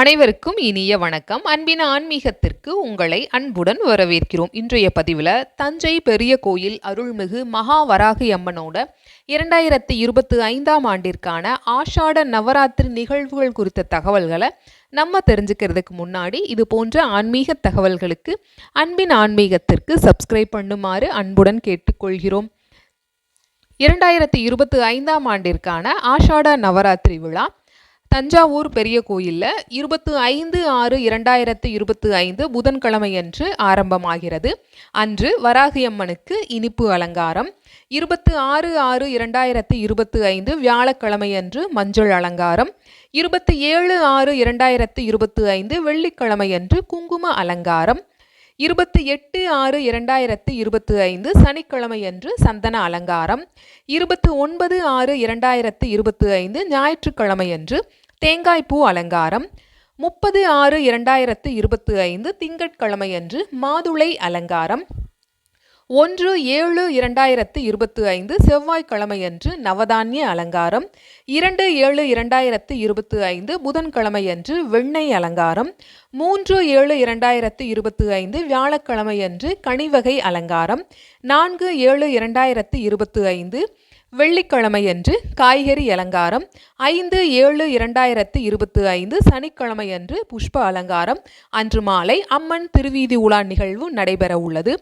அனைவருக்கும் இனிய வணக்கம். அன்பின் ஆன்மீகத்திற்கு உங்களை அன்புடன் வரவேற்கிறோம். இன்றைய பதிவில் தஞ்சை பெரிய கோயில் அருள்மிகு மகாவராகி அம்மனோட இரண்டாயிரத்தி இருபத்தி ஐந்தாம் ஆண்டிற்கான ஆஷாட நவராத்திரி நிகழ்வுகள் குறித்த தகவல்களை நம்ம தெரிஞ்சுக்கிறதுக்கு முன்னாடி இது போன்ற ஆன்மீக தகவல்களுக்கு அன்பின் ஆன்மீகத்திற்கு சப்ஸ்கிரைப் பண்ணுமாறு அன்புடன் கேட்டுக்கொள்கிறோம். இரண்டாயிரத்தி இருபத்தி ஐந்தாம் ஆண்டிற்கான ஆஷாட நவராத்திரி விழா தஞ்சாவூர் பெரிய கோயிலில் இருபத்து ஐந்து ஆறு இரண்டாயிரத்து இருபத்து ஐந்து புதன்கிழமையன்று ஆரம்பமாகிறது. அன்று வராகியம்மனுக்கு இனிப்பு அலங்காரம். இருபத்து ஆறு ஆறு இரண்டாயிரத்து இருபத்து ஐந்து வியாழக்கிழமையன்று மஞ்சள் அலங்காரம். இருபத்தி ஏழு ஆறு இரண்டாயிரத்து இருபத்து ஐந்து வெள்ளிக்கிழமையன்று குங்கும அலங்காரம். இருபத்தி எட்டு ஆறு இரண்டாயிரத்து இருபத்தி ஐந்து சனிக்கிழமையன்று சந்தன அலங்காரம். இருபத்தி ஒன்பது ஆறு இரண்டாயிரத்து இருபத்தி ஐந்து ஞாயிற்றுக்கிழமையன்று தேங்காய்ப்பூ அலங்காரம். முப்பது ஆறு இரண்டாயிரத்து இருபத்தி ஐந்து திங்கட்கிழமையன்று மாதுளை அலங்காரம். ஒன்று ஏழு இரண்டாயிரத்து இருபத்தி ஐந்து செவ்வாய்க்கிழமையன்று நவதானிய அலங்காரம் இரண்டு ஏழு இரண்டாயிரத்து இருபத்தி ஐந்து புதன்கிழமையன்று வெண்ணெய் அலங்காரம் மூன்று ஏழு இரண்டாயிரத்து இருபத்தி ஐந்து வியாழக்கிழமையன்று கனிவகை அலங்காரம் நான்கு ஏழு இரண்டாயிரத்து இருபத்தி ஐந்து வெள்ளிக்கிழமையன்று காய்கறி அலங்காரம் ஐந்து ஏழு இரண்டாயிரத்து இருபத்தி ஐந்து சனிக்கிழமையன்று புஷ்ப அலங்காரம். அன்று மாலை அம்மன் திருவீதி உலா நிகழ்வு நடைபெற உள்ளது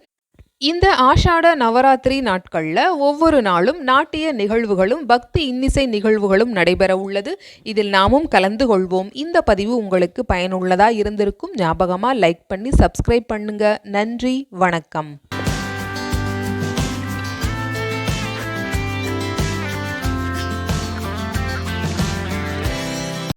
இந்த ஆஷாட நவராத்திரி நாட்களில் ஒவ்வொரு நாளும் நாட்டிய நிகழ்வுகளும் பக்தி இன்னிசை நிகழ்வுகளும் நடைபெற உள்ளது. இதில் நாமும் கலந்து கொள்வோம். இந்த பதிவு உங்களுக்கு பயனுள்ளதாக இருந்திருக்கும். ஞாபகமாக லைக் பண்ணி சப்ஸ்கிரைப் பண்ணுங்க. நன்றி வணக்கம்.